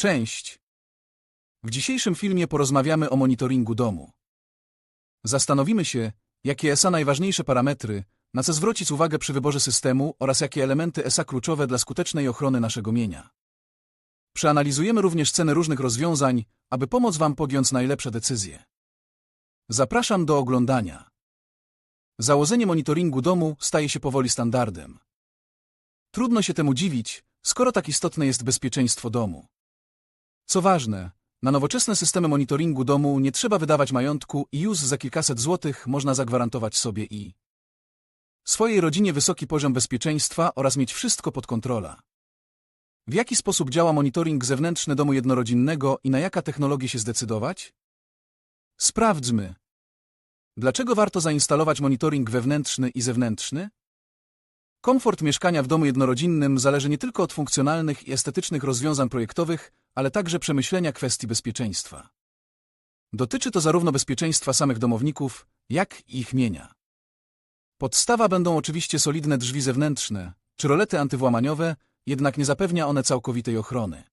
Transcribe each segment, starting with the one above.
Cześć! W dzisiejszym filmie porozmawiamy o monitoringu domu. Zastanowimy się, jakie ESA najważniejsze parametry, na co zwrócić uwagę przy wyborze systemu oraz jakie elementy ESA kluczowe dla skutecznej ochrony naszego mienia. Przeanalizujemy również ceny różnych rozwiązań, aby pomóc Wam podjąć najlepsze decyzje. Zapraszam do oglądania. Założenie monitoringu domu staje się powoli standardem. Trudno się temu dziwić, skoro tak istotne jest bezpieczeństwo domu. Co ważne, na nowoczesne systemy monitoringu domu nie trzeba wydawać majątku i już za kilkaset złotych można zagwarantować sobie i swojej rodzinie wysoki poziom bezpieczeństwa oraz mieć wszystko pod kontrolą. W jaki sposób działa monitoring zewnętrzny domu jednorodzinnego i na jaka technologię się zdecydować? Sprawdźmy. Dlaczego warto zainstalować monitoring wewnętrzny i zewnętrzny? Komfort mieszkania w domu jednorodzinnym zależy nie tylko od funkcjonalnych i estetycznych rozwiązań projektowych, ale także przemyślenia kwestii bezpieczeństwa. Dotyczy to zarówno bezpieczeństwa samych domowników, jak i ich mienia. Podstawa będą oczywiście solidne drzwi zewnętrzne, czy rolety antywłamaniowe, jednak nie zapewnia one całkowitej ochrony.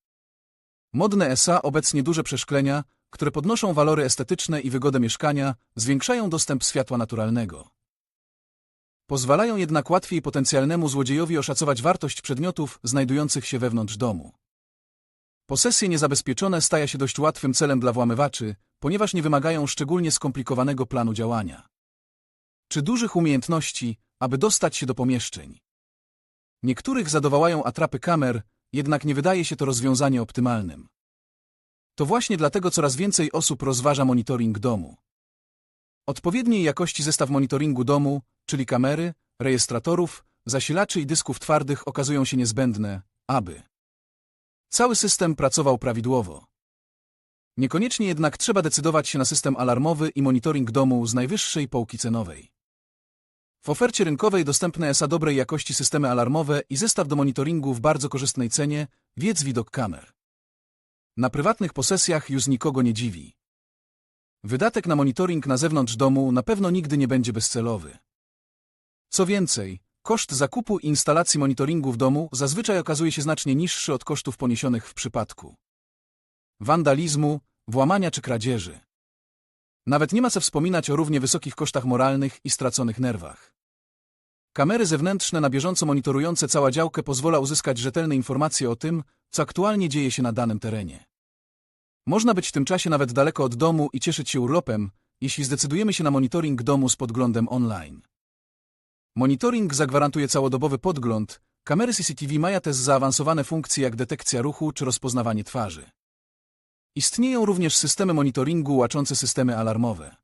Modne SA obecnie duże przeszklenia, które podnoszą walory estetyczne i wygodę mieszkania, zwiększają dostęp światła naturalnego. Pozwalają jednak łatwiej potencjalnemu złodziejowi oszacować wartość przedmiotów znajdujących się wewnątrz domu. Posesje niezabezpieczone staje się dość łatwym celem dla włamywaczy, ponieważ nie wymagają szczególnie skomplikowanego planu działania. Czy dużych umiejętności, aby dostać się do pomieszczeń. Niektórych zadowałają atrapy kamer, jednak nie wydaje się to rozwiązanie optymalnym. To właśnie dlatego coraz więcej osób rozważa monitoring domu. Odpowiedniej jakości zestaw monitoringu domu, czyli kamery, rejestratorów, zasilaczy i dysków twardych okazują się niezbędne, aby cały system pracował prawidłowo. Niekoniecznie jednak trzeba decydować się na system alarmowy i monitoring domu z najwyższej półki cenowej. W ofercie rynkowej dostępne są dobrej jakości systemy alarmowe i zestaw do monitoringu w bardzo korzystnej cenie, wiedz widok kamer. Na prywatnych posesjach już nikogo nie dziwi. Wydatek na monitoring na zewnątrz domu na pewno nigdy nie będzie bezcelowy. Co więcej, koszt zakupu i instalacji monitoringu w domu zazwyczaj okazuje się znacznie niższy od kosztów poniesionych w przypadku wandalizmu, włamania czy kradzieży. Nawet nie ma co wspominać o równie wysokich kosztach moralnych i straconych nerwach. Kamery zewnętrzne na bieżąco monitorujące całą działkę pozwala uzyskać rzetelne informacje o tym, co aktualnie dzieje się na danym terenie. Można być w tym czasie nawet daleko od domu i cieszyć się urlopem, jeśli zdecydujemy się na monitoring domu z podglądem online. Monitoring zagwarantuje całodobowy podgląd, kamery CCTV mają też zaawansowane funkcje jak detekcja ruchu czy rozpoznawanie twarzy. Istnieją również systemy monitoringu łaczące systemy alarmowe.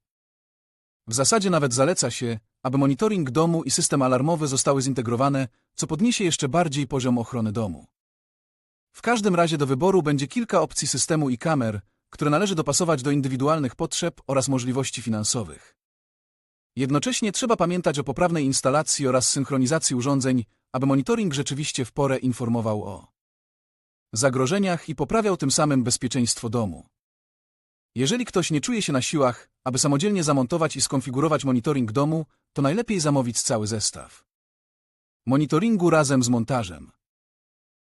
W zasadzie nawet zaleca się, aby monitoring domu i system alarmowy zostały zintegrowane, co podniesie jeszcze bardziej poziom ochrony domu. W każdym razie do wyboru będzie kilka opcji systemu i kamer, które należy dopasować do indywidualnych potrzeb oraz możliwości finansowych. Jednocześnie trzeba pamiętać o poprawnej instalacji oraz synchronizacji urządzeń, aby monitoring rzeczywiście w porę informował o zagrożeniach i poprawiał tym samym bezpieczeństwo domu. Jeżeli ktoś nie czuje się na siłach, aby samodzielnie zamontować i skonfigurować monitoring domu, to najlepiej zamówić cały zestaw. Monitoringu razem z montażem.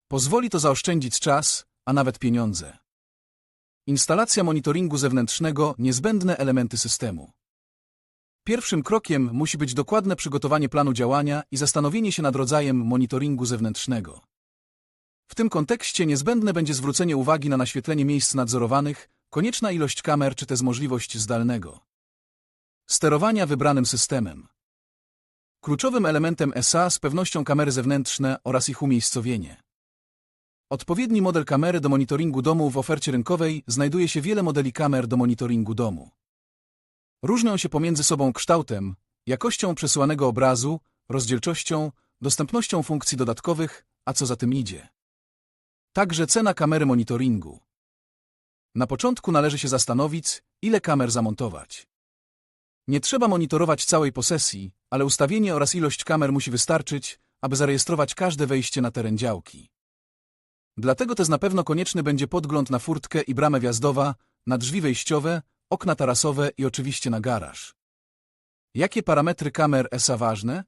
Pozwoli to zaoszczędzić czas, a nawet pieniądze. Instalacja monitoringu zewnętrznego niezbędne elementy systemu. Pierwszym krokiem musi być dokładne przygotowanie planu działania i zastanowienie się nad rodzajem monitoringu zewnętrznego. W tym kontekście niezbędne będzie zwrócenie uwagi na naświetlenie miejsc nadzorowanych, konieczna ilość kamer czy też możliwość zdalnego sterowania wybranym systemem. Kluczowym elementem SA z pewnością kamery zewnętrzne oraz ich umiejscowienie. Odpowiedni model kamery do monitoringu domu w ofercie rynkowej znajduje się wiele modeli kamer do monitoringu domu. Różnią się pomiędzy sobą kształtem, jakością przesyłanego obrazu, rozdzielczością, dostępnością funkcji dodatkowych, a co za tym idzie. Także cena kamery monitoringu. Na początku należy się zastanowić, ile kamer zamontować. Nie trzeba monitorować całej posesji, ale ustawienie oraz ilość kamer musi wystarczyć, aby zarejestrować każde wejście na teren działki. Dlatego też na pewno konieczny będzie podgląd na furtkę i bramę wjazdowa, na drzwi wejściowe, okna tarasowe i oczywiście na garaż. Jakie parametry kamer ESA ważne?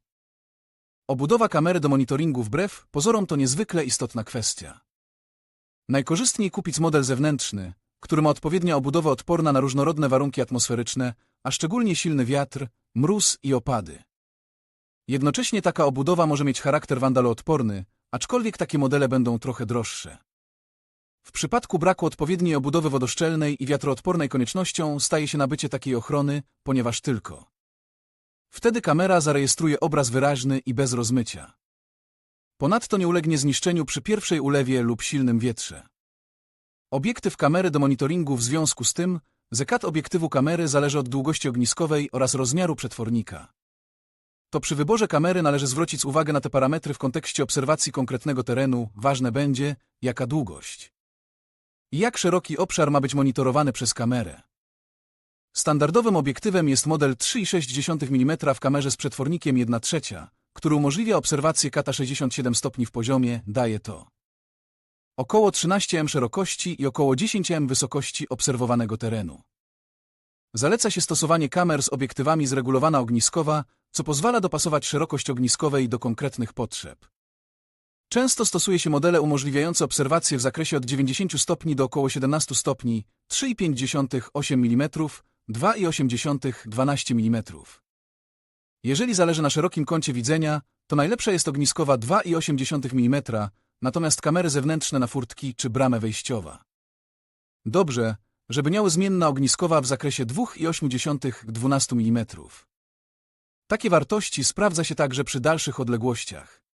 Obudowa kamery do monitoringu wbrew pozorom to niezwykle istotna kwestia. Najkorzystniej kupić model zewnętrzny, który ma odpowiednią obudowę odporna na różnorodne warunki atmosferyczne, a szczególnie silny wiatr, mróz i opady. Jednocześnie taka obudowa może mieć charakter wandaloodporny, aczkolwiek takie modele będą trochę droższe. W przypadku braku odpowiedniej obudowy wodoszczelnej i wiatroodpornej koniecznością staje się nabycie takiej ochrony, ponieważ tylko. Wtedy kamera zarejestruje obraz wyraźny i bez rozmycia. Ponadto nie ulegnie zniszczeniu przy pierwszej ulewie lub silnym wietrze. Obiektyw kamery do monitoringu w związku z tym, zekat obiektywu kamery zależy od długości ogniskowej oraz rozmiaru przetwornika. To przy wyborze kamery należy zwrócić uwagę na te parametry w kontekście obserwacji konkretnego terenu, ważne będzie, jaka długość. Jak szeroki obszar ma być monitorowany przez kamerę. Standardowym obiektywem jest model 3,6 mm w kamerze z przetwornikiem 1 trzecia, który umożliwia obserwację kata 67 stopni w poziomie, daje to około 13 m szerokości i około 10 m wysokości obserwowanego terenu. Zaleca się stosowanie kamer z obiektywami zregulowana ogniskowa, co pozwala dopasować szerokość ogniskowej do konkretnych potrzeb. Często stosuje się modele umożliwiające obserwacje w zakresie od 90 stopni do około 17 stopni, 3,5 mm, 2,8 12 mm. Jeżeli zależy na szerokim kącie widzenia, to najlepsza jest ogniskowa 2,8 mm, natomiast kamery zewnętrzne na furtki czy bramę wejściowa. Dobrze, żeby miały zmienna ogniskowa w zakresie 2,8 12 mm. Takie wartości sprawdza się także przy dalszych odległościach.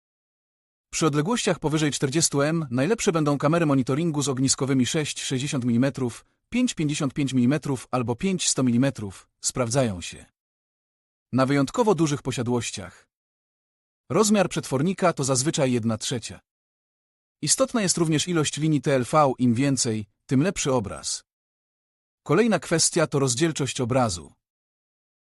Przy odległościach powyżej 40 m najlepsze będą kamery monitoringu z ogniskowymi 6,60 mm, 5,55 mm albo 5,100 mm, sprawdzają się. Na wyjątkowo dużych posiadłościach. Rozmiar przetwornika to zazwyczaj 1 trzecia. Istotna jest również ilość linii TLV, im więcej, tym lepszy obraz. Kolejna kwestia to rozdzielczość obrazu.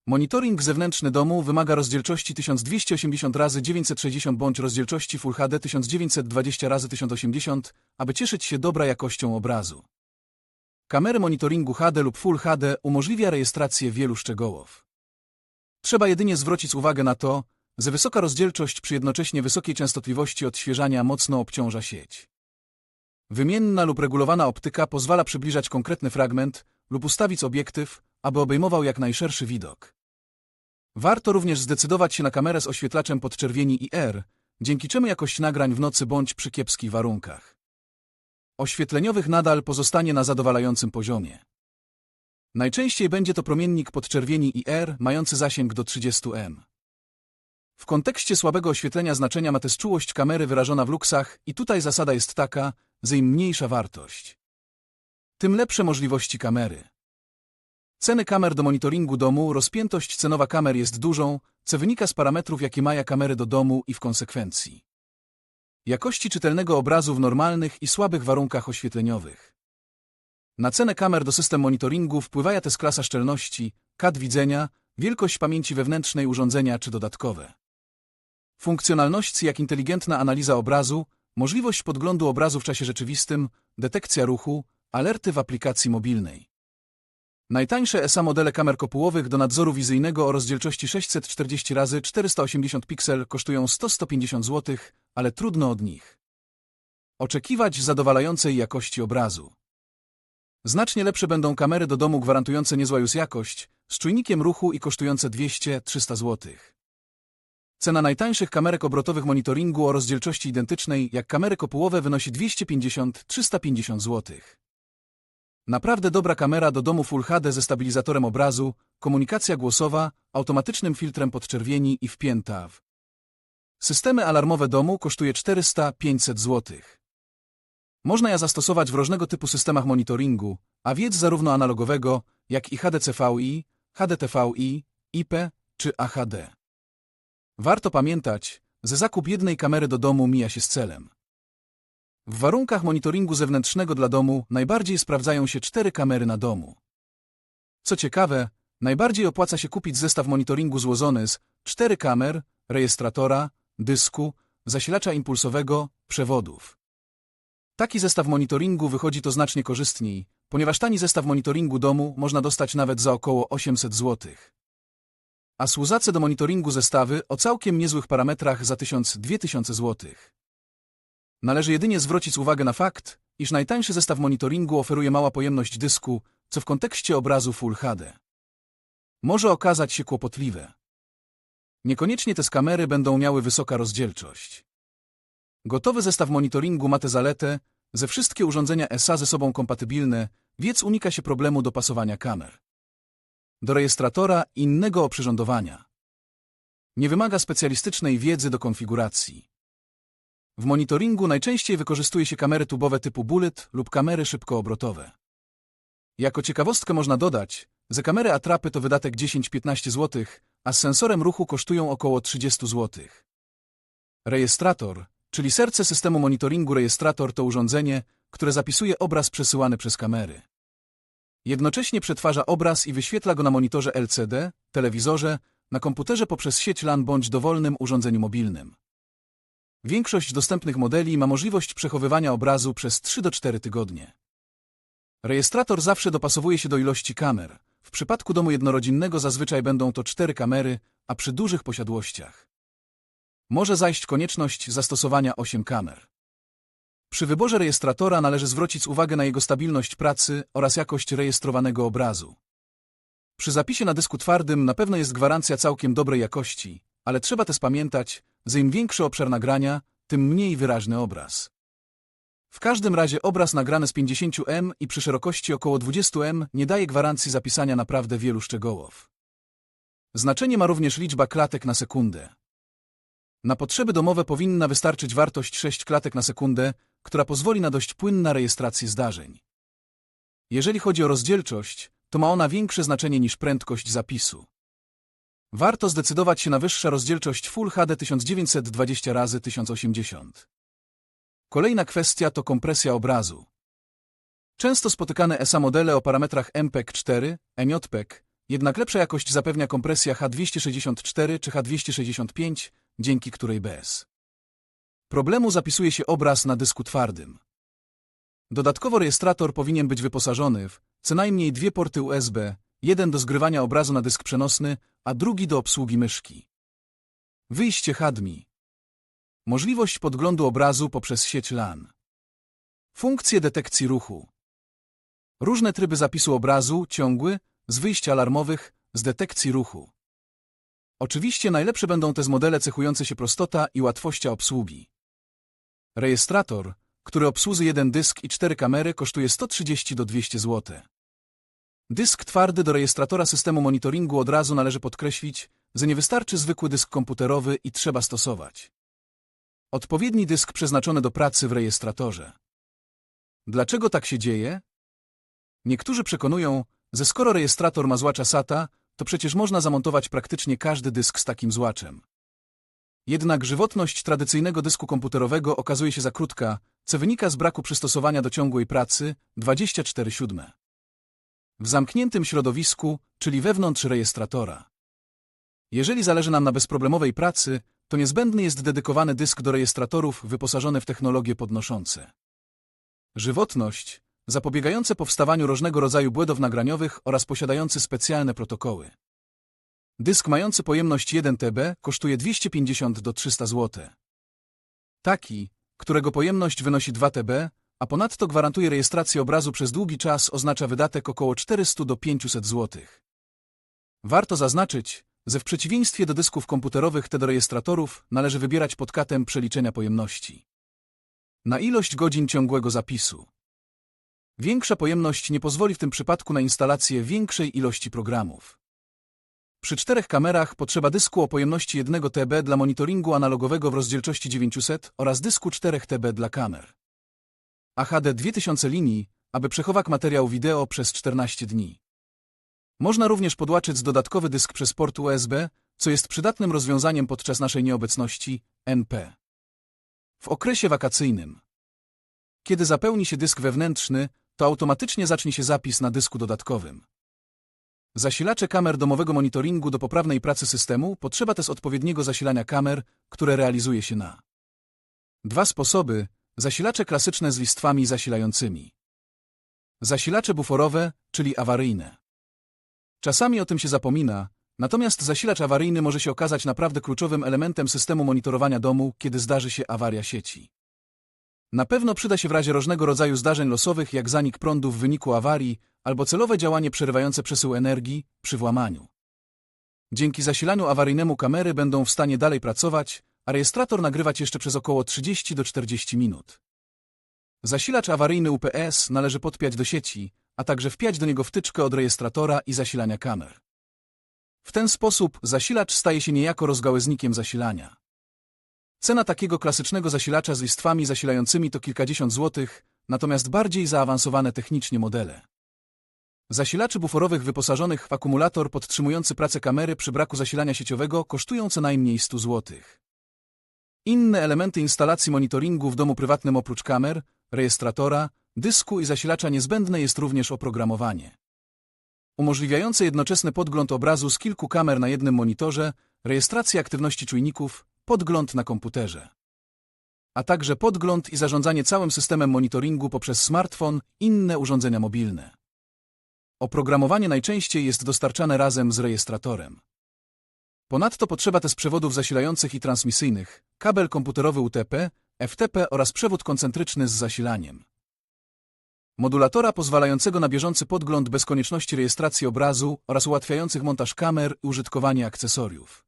Monitoring zewnętrzny domu wymaga rozdzielczości 1280 x 960 bądź rozdzielczości Full HD 1920 x 1080, aby cieszyć się dobra jakością obrazu. Kamery monitoringu HD lub Full HD umożliwia rejestrację wielu szczegółów. Trzeba jedynie zwrócić uwagę na to, że wysoka rozdzielczość przy jednocześnie wysokiej częstotliwości odświeżania mocno obciąża sieć. Wymienna lub regulowana optyka pozwala przybliżać konkretny fragment lub ustawić obiektyw, aby obejmował jak najszerszy widok. Warto również zdecydować się na kamerę z oświetlaczem podczerwieni IR, dzięki czemu jakość nagrań w nocy bądź przy kiepskich warunkach oświetleniowych nadal pozostanie na zadowalającym poziomie. Najczęściej będzie to promiennik podczerwieni IR mający zasięg do 30 m. W kontekście słabego oświetlenia znaczenia ma też czułość kamery wyrażona w luksach i tutaj zasada jest taka, że im mniejsza wartość, tym lepsze możliwości kamery. Ceny kamer do monitoringu domu, rozpiętość cenowa kamer jest dużą, co wynika z parametrów, jakie mają kamery do domu i w konsekwencji jakości czytelnego obrazu w normalnych i słabych warunkach oświetleniowych. Na cenę kamer do system monitoringu wpływa też klasa szczelności, kat widzenia, wielkość pamięci wewnętrznej urządzenia czy dodatkowe. Funkcjonalności jak inteligentna analiza obrazu, możliwość podglądu obrazu w czasie rzeczywistym, detekcja ruchu, alerty w aplikacji mobilnej. Najtańsze ESA modele kamer kopułowych do nadzoru wizyjnego o rozdzielczości 640 x 480 piksel kosztują 100-150 zł, ale trudno od nich oczekiwać zadowalającej jakości obrazu. Znacznie lepsze będą kamery do domu gwarantujące niezła już jakość, z czujnikiem ruchu i kosztujące 200-300 zł. Cena najtańszych kamerek obrotowych monitoringu o rozdzielczości identycznej jak kamery kopułowe wynosi 250-350 zł. Naprawdę dobra kamera do domu Full HD ze stabilizatorem obrazu, komunikacja głosowa, automatycznym filtrem podczerwieni i wpięta w. Systemy alarmowe domu kosztuje 400-500 zł. Można je zastosować w różnego typu systemach monitoringu, a wiedz zarówno analogowego, jak i HDCVI, HDTVI, IP czy AHD. Warto pamiętać, że zakup jednej kamery do domu mija się z celem. W warunkach monitoringu zewnętrznego dla domu najbardziej sprawdzają się cztery kamery na domu. Co ciekawe, najbardziej opłaca się kupić zestaw monitoringu złożony z cztery kamer, rejestratora, dysku, zasilacza impulsowego, przewodów. Taki zestaw monitoringu wychodzi to znacznie korzystniej, ponieważ tani zestaw monitoringu domu można dostać nawet za około 800 zł. A służace do monitoringu zestawy o całkiem niezłych parametrach za 1000-2000 zł. Należy jedynie zwrócić uwagę na fakt, iż najtańszy zestaw monitoringu oferuje mała pojemność dysku, co w kontekście obrazu Full HD może okazać się kłopotliwe. Niekoniecznie te skamery będą miały wysoka rozdzielczość. Gotowy zestaw monitoringu ma tę zaletę, że wszystkie urządzenia SA ze sobą kompatybilne, więc unika się problemu dopasowania kamer. Do rejestratora innego oprzyrządowania. Nie wymaga specjalistycznej wiedzy do konfiguracji. W monitoringu najczęściej wykorzystuje się kamery tubowe typu bullet lub kamery szybkoobrotowe. Jako ciekawostkę można dodać, że kamery atrapy to wydatek 10-15 zł, a z sensorem ruchu kosztują około 30 zł. Rejestrator, czyli serce systemu monitoringu rejestrator to urządzenie, które zapisuje obraz przesyłany przez kamery. Jednocześnie przetwarza obraz i wyświetla go na monitorze LCD, telewizorze, na komputerze poprzez sieć LAN bądź dowolnym urządzeniu mobilnym. Większość dostępnych modeli ma możliwość przechowywania obrazu przez 3 do 4 tygodnie. Rejestrator zawsze dopasowuje się do ilości kamer. W przypadku domu jednorodzinnego zazwyczaj będą to cztery kamery, a przy dużych posiadłościach może zajść konieczność zastosowania 8 kamer. Przy wyborze rejestratora należy zwrócić uwagę na jego stabilność pracy oraz jakość rejestrowanego obrazu. Przy zapisie na dysku twardym na pewno jest gwarancja całkiem dobrej jakości, ale trzeba też pamiętać, im większy obszar nagrania, tym mniej wyraźny obraz. W każdym razie obraz nagrany z 50M i przy szerokości około 20M nie daje gwarancji zapisania naprawdę wielu szczegółów. Znaczenie ma również liczba klatek na sekundę. Na potrzeby domowe powinna wystarczyć wartość 6 klatek na sekundę, która pozwoli na dość płynna rejestrację zdarzeń. Jeżeli chodzi o rozdzielczość, to ma ona większe znaczenie niż prędkość zapisu. Warto zdecydować się na wyższa rozdzielczość Full HD 1920 x 1080. Kolejna kwestia to kompresja obrazu. Często spotykane ESA modele o parametrach MPEG-4, MJPEG, jednak lepsza jakość zapewnia kompresja H264 czy H265, dzięki której bez problemu zapisuje się obraz na dysku twardym. Dodatkowo rejestrator powinien być wyposażony w co najmniej dwie porty USB, jeden do zgrywania obrazu na dysk przenosny, a drugi do obsługi myszki. Wyjście HDMI. Możliwość podglądu obrazu poprzez sieć LAN. Funkcje detekcji ruchu. Różne tryby zapisu obrazu, ciągły, z wyjść alarmowych, z detekcji ruchu. Oczywiście najlepsze będą te z modele cechujące się prostota i łatwością obsługi. Rejestrator, który obsłudzi jeden dysk i cztery kamery kosztuje 130 do 200 zł. Dysk twardy do rejestratora systemu monitoringu od razu należy podkreślić, że nie wystarczy zwykły dysk komputerowy i trzeba stosować odpowiedni dysk przeznaczony do pracy w rejestratorze. Dlaczego tak się dzieje? Niektórzy przekonują, że skoro rejestrator ma złacza SATA, to przecież można zamontować praktycznie każdy dysk z takim złaczem. Jednak żywotność tradycyjnego dysku komputerowego okazuje się za krótka, co wynika z braku przystosowania do ciągłej pracy 24/7. W zamkniętym środowisku, czyli wewnątrz rejestratora. Jeżeli zależy nam na bezproblemowej pracy, to niezbędny jest dedykowany dysk do rejestratorów wyposażony w technologie podnoszące. Żywotność, zapobiegające powstawaniu różnego rodzaju błędów nagraniowych oraz posiadający specjalne protokoły. Dysk mający pojemność 1 TB kosztuje 250 do 300 zł. Taki, którego pojemność wynosi 2 TB, a ponadto gwarantuje rejestrację obrazu przez długi czas oznacza wydatek około 400 do 500 zł. Warto zaznaczyć, że w przeciwieństwie do dysków komputerowych te do rejestratorów należy wybierać pod katem przeliczenia pojemności. Na ilość godzin ciągłego zapisu. Większa pojemność nie pozwoli w tym przypadku na instalację większej ilości programów. Przy czterech kamerach potrzeba dysku o pojemności 1 TB dla monitoringu analogowego w rozdzielczości 900 oraz dysku 4 TB dla kamer. A HD 2000 linii, aby przechować materiał wideo przez 14 dni. Można również podłączyć dodatkowy dysk przez port USB, co jest przydatnym rozwiązaniem podczas naszej nieobecności, NP. W okresie wakacyjnym. Kiedy zapełni się dysk wewnętrzny, to automatycznie zacznie się zapis na dysku dodatkowym. Zasilacze kamer domowego monitoringu do poprawnej pracy systemu potrzeba też odpowiedniego zasilania kamer, które realizuje się na dwa sposoby, zasilacze klasyczne z listwami zasilającymi. Zasilacze buforowe, czyli awaryjne. Czasami o tym się zapomina, natomiast zasilacz awaryjny może się okazać naprawdę kluczowym elementem systemu monitorowania domu, kiedy zdarzy się awaria sieci. Na pewno przyda się w razie różnego rodzaju zdarzeń losowych, jak zanik prądu w wyniku awarii albo celowe działanie przerywające przesył energii przy włamaniu. Dzięki zasilaniu awaryjnemu kamery będą w stanie dalej pracować, a rejestrator nagrywać jeszcze przez około 30 do 40 minut. Zasilacz awaryjny UPS należy podpiąć do sieci, a także wpiać do niego wtyczkę od rejestratora i zasilania kamer. W ten sposób zasilacz staje się niejako rozgałęznikiem zasilania. Cena takiego klasycznego zasilacza z listwami zasilającymi to kilkadziesiąt złotych, natomiast bardziej zaawansowane technicznie modele. Zasilaczy buforowych wyposażonych w akumulator podtrzymujący pracę kamery przy braku zasilania sieciowego kosztują co najmniej 100 złotych. Inne elementy instalacji monitoringu w domu prywatnym oprócz kamer, rejestratora, dysku i zasilacza niezbędne jest również oprogramowanie. Umożliwiające jednoczesny podgląd obrazu z kilku kamer na jednym monitorze, rejestrację aktywności czujników, podgląd na komputerze. A także podgląd i zarządzanie całym systemem monitoringu poprzez smartfon inne urządzenia mobilne. Oprogramowanie najczęściej jest dostarczane razem z rejestratorem. Ponadto potrzeba też przewodów zasilających i transmisyjnych, kabel komputerowy UTP, FTP oraz przewód koncentryczny z zasilaniem. Modulatora pozwalającego na bieżący podgląd bez konieczności rejestracji obrazu oraz ułatwiających montaż kamer i użytkowanie akcesoriów.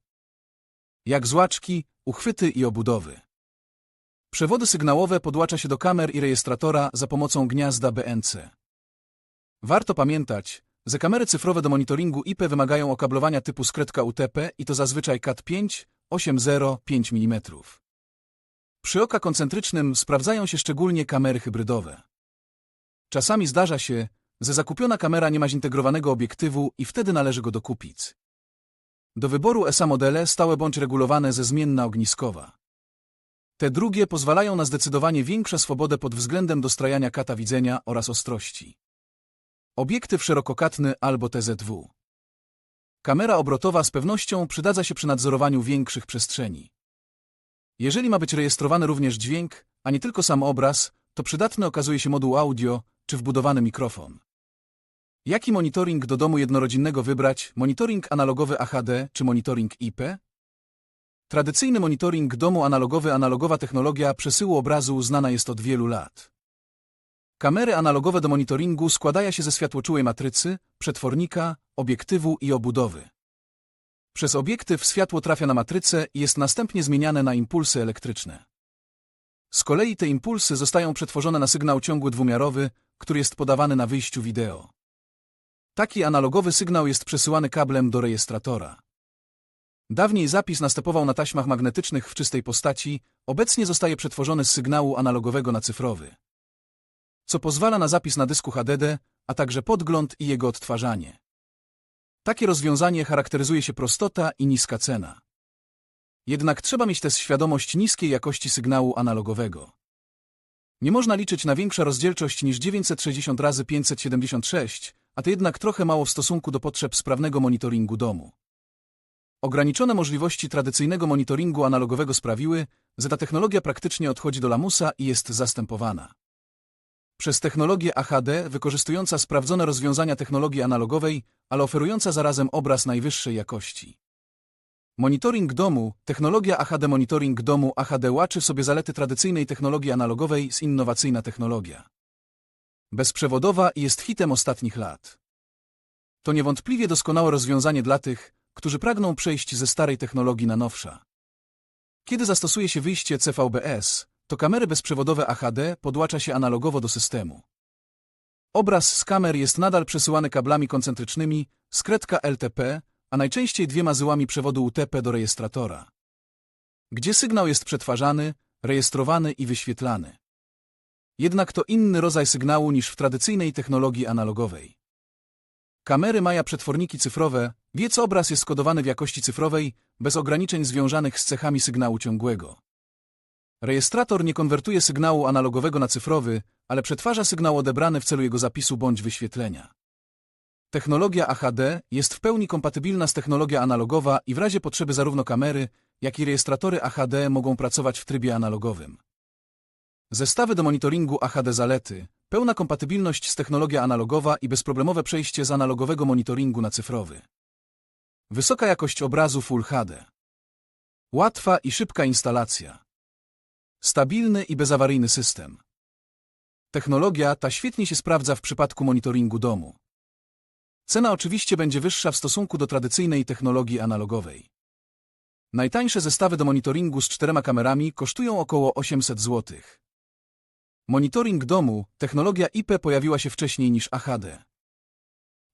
Jak złaczki, uchwyty i obudowy. Przewody sygnałowe podłącza się do kamer i rejestratora za pomocą gniazda BNC. Warto pamiętać, że kamery cyfrowe do monitoringu IP wymagają okablowania typu skrytka UTP i to zazwyczaj CAT5 805 mm. Przy oka koncentrycznym sprawdzają się szczególnie kamery hybrydowe. Czasami zdarza się, że zakupiona kamera nie ma zintegrowanego obiektywu i wtedy należy go dokupić. Do wyboru ESA modele stałe bądź regulowane ze zmienna ogniskowa. Te drugie pozwalają na zdecydowanie większą swobodę pod względem dostrajania kata widzenia oraz ostrości. Obiektyw szerokokatny albo TZW. Kamera obrotowa z pewnością przydadza się przy nadzorowaniu większych przestrzeni. Jeżeli ma być rejestrowany również dźwięk, a nie tylko sam obraz, to przydatny okazuje się moduł audio czy wbudowany mikrofon. Jaki monitoring do domu jednorodzinnego wybrać? Monitoring analogowy AHD czy monitoring IP? Tradycyjny monitoring domu analogowy analogowa technologia przesyłu obrazu znana jest od wielu lat. Kamery analogowe do monitoringu składają się ze światłoczułej matrycy, przetwornika, obiektywu i obudowy. Przez obiektyw światło trafia na matrycę i jest następnie zmieniane na impulsy elektryczne. Z kolei te impulsy zostają przetworzone na sygnał ciągły dwumiarowy, który jest podawany na wyjściu wideo. Taki analogowy sygnał jest przesyłany kablem do rejestratora. Dawniej zapis następował na taśmach magnetycznych w czystej postaci, obecnie zostaje przetworzony z sygnału analogowego na cyfrowy. Co pozwala na zapis na dysku HDD, a także podgląd i jego odtwarzanie. Takie rozwiązanie charakteryzuje się prostota i niska cena. Jednak trzeba mieć też świadomość niskiej jakości sygnału analogowego. Nie można liczyć na większa rozdzielczość niż 960 razy 576, a to jednak trochę mało w stosunku do potrzeb sprawnego monitoringu domu. Ograniczone możliwości tradycyjnego monitoringu analogowego sprawiły, że ta technologia praktycznie odchodzi do lamusa i jest zastępowana. Przez technologię AHD wykorzystująca sprawdzone rozwiązania technologii analogowej, ale oferująca zarazem obraz najwyższej jakości. Monitoring domu, technologia AHD Monitoring domu AHD łaczy sobie zalety tradycyjnej technologii analogowej z innowacyjna technologia. Bezprzewodowa jest hitem ostatnich lat. To niewątpliwie doskonałe rozwiązanie dla tych, którzy pragną przejść ze starej technologii na nowsza. Kiedy zastosuje się wyjście CVBS, to kamery bezprzewodowe AHD podłącza się analogowo do systemu. Obraz z kamer jest nadal przesyłany kablami koncentrycznymi, skretka LTP, a najczęściej dwiema zyłami przewodu UTP do rejestratora, gdzie sygnał jest przetwarzany, rejestrowany i wyświetlany. Jednak to inny rodzaj sygnału niż w tradycyjnej technologii analogowej. Kamery mają przetworniki cyfrowe, więc obraz jest kodowany w jakości cyfrowej, bez ograniczeń związanych z cechami sygnału ciągłego. Rejestrator nie konwertuje sygnału analogowego na cyfrowy, ale przetwarza sygnał odebrany w celu jego zapisu bądź wyświetlenia. Technologia AHD jest w pełni kompatybilna z technologią analogowa i w razie potrzeby zarówno kamery, jak i rejestratory AHD mogą pracować w trybie analogowym. Zestawy do monitoringu AHD zalety, pełna kompatybilność z technologią analogowa i bezproblemowe przejście z analogowego monitoringu na cyfrowy. Wysoka jakość obrazu Full HD. Łatwa i szybka instalacja. Stabilny i bezawaryjny system. Technologia ta świetnie się sprawdza w przypadku monitoringu domu. Cena oczywiście będzie wyższa w stosunku do tradycyjnej technologii analogowej. Najtańsze zestawy do monitoringu z czterema kamerami kosztują około 800 zł. Monitoring domu, technologia IP pojawiła się wcześniej niż AHD.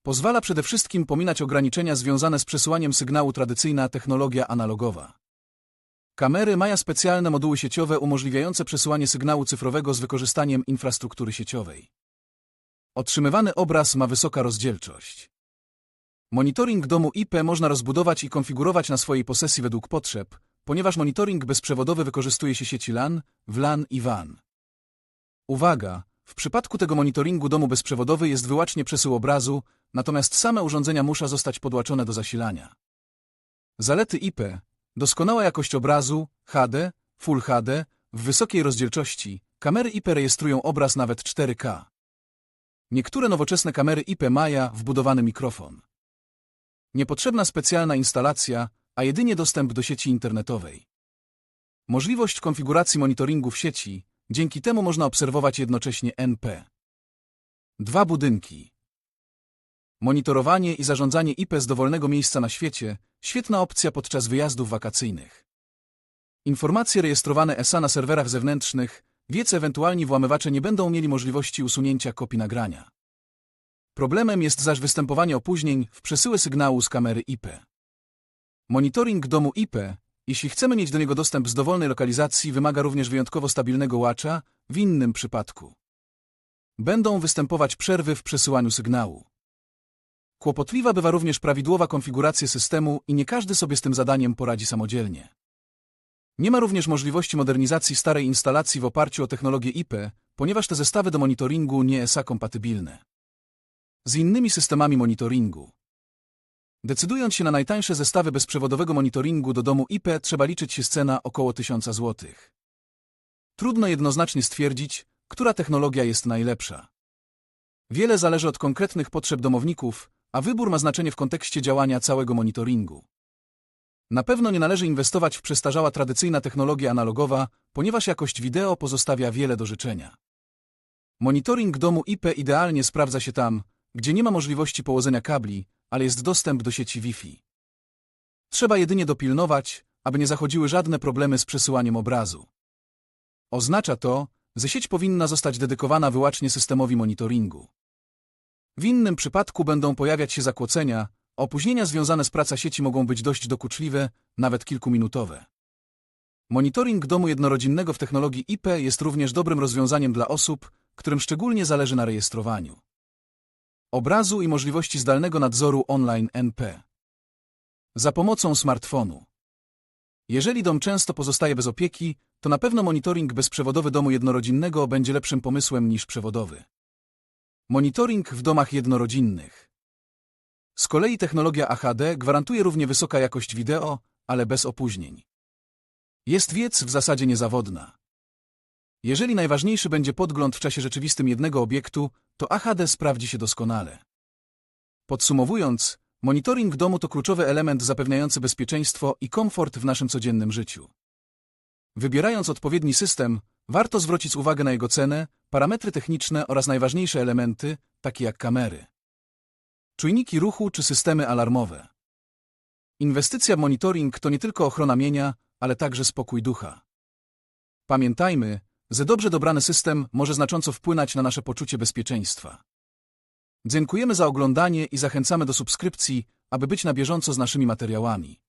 Pozwala przede wszystkim pominać ograniczenia związane z przesyłaniem sygnału tradycyjna technologia analogowa. Kamery mają specjalne moduły sieciowe umożliwiające przesyłanie sygnału cyfrowego z wykorzystaniem infrastruktury sieciowej. Otrzymywany obraz ma wysoka rozdzielczość. Monitoring domu IP można rozbudować i konfigurować na swojej posesji według potrzeb, ponieważ monitoring bezprzewodowy wykorzystuje się sieci LAN, WLAN i WAN. Uwaga! W przypadku tego monitoringu domu bezprzewodowy jest wyłącznie przesył obrazu, natomiast same urządzenia muszą zostać podłączone do zasilania. Zalety IP Doskonała jakość obrazu, HD, Full HD, w wysokiej rozdzielczości, kamery IP rejestrują obraz nawet 4K. Niektóre nowoczesne kamery IP mają wbudowany mikrofon. Niepotrzebna specjalna instalacja, a jedynie dostęp do sieci internetowej. Możliwość konfiguracji monitoringu w sieci, dzięki temu można obserwować jednocześnie NP. Dwa budynki. Monitorowanie i zarządzanie IP z dowolnego miejsca na świecie świetna opcja podczas wyjazdów wakacyjnych. Informacje rejestrowane ESA na serwerach zewnętrznych, więc ewentualni włamywacze nie będą mieli możliwości usunięcia kopii nagrania. Problemem jest zaś występowanie opóźnień w przesyły sygnału z kamery IP. Monitoring domu IP, jeśli chcemy mieć do niego dostęp z dowolnej lokalizacji, wymaga również wyjątkowo stabilnego łacza, w innym przypadku. Będą występować przerwy w przesyłaniu sygnału. Kłopotliwa bywa również prawidłowa konfiguracja systemu i nie każdy sobie z tym zadaniem poradzi samodzielnie. Nie ma również możliwości modernizacji starej instalacji w oparciu o technologię IP, ponieważ te zestawy do monitoringu nie są kompatybilne. Z innymi systemami monitoringu. Decydując się na najtańsze zestawy bezprzewodowego monitoringu do domu IP, trzeba liczyć się z cena około 1000 zł. Trudno jednoznacznie stwierdzić, która technologia jest najlepsza. Wiele zależy od konkretnych potrzeb domowników, a wybór ma znaczenie w kontekście działania całego monitoringu. Na pewno nie należy inwestować w przestarzała tradycyjna technologia analogowa, ponieważ jakość wideo pozostawia wiele do życzenia. Monitoring domu IP idealnie sprawdza się tam, gdzie nie ma możliwości położenia kabli, ale jest dostęp do sieci Wi-Fi. Trzeba jedynie dopilnować, aby nie zachodziły żadne problemy z przesyłaniem obrazu. Oznacza to, że sieć powinna zostać dedykowana wyłącznie systemowi monitoringu. W innym przypadku będą pojawiać się zakłócenia, opóźnienia związane z pracą sieci mogą być dość dokuczliwe, nawet kilkuminutowe. Monitoring domu jednorodzinnego w technologii IP jest również dobrym rozwiązaniem dla osób, którym szczególnie zależy na rejestrowaniu obrazu i możliwości zdalnego nadzoru online NP. Za pomocą smartfonu. Jeżeli dom często pozostaje bez opieki, to na pewno monitoring bezprzewodowy domu jednorodzinnego będzie lepszym pomysłem niż przewodowy. Monitoring w domach jednorodzinnych. Z kolei technologia AHD gwarantuje równie wysoka jakość wideo, ale bez opóźnień. Jest wiec w zasadzie niezawodna. Jeżeli najważniejszy będzie podgląd w czasie rzeczywistym jednego obiektu, to AHD sprawdzi się doskonale. Podsumowując, monitoring domu to kluczowy element zapewniający bezpieczeństwo i komfort w naszym codziennym życiu. Wybierając odpowiedni system, warto zwrócić uwagę na jego cenę, parametry techniczne oraz najważniejsze elementy, takie jak kamery, czujniki ruchu czy systemy alarmowe. Inwestycja w monitoring to nie tylko ochrona mienia, ale także spokój ducha. Pamiętajmy, że dobrze dobrany system może znacząco wpłynąć na nasze poczucie bezpieczeństwa. Dziękujemy za oglądanie i zachęcamy do subskrypcji, aby być na bieżąco z naszymi materiałami.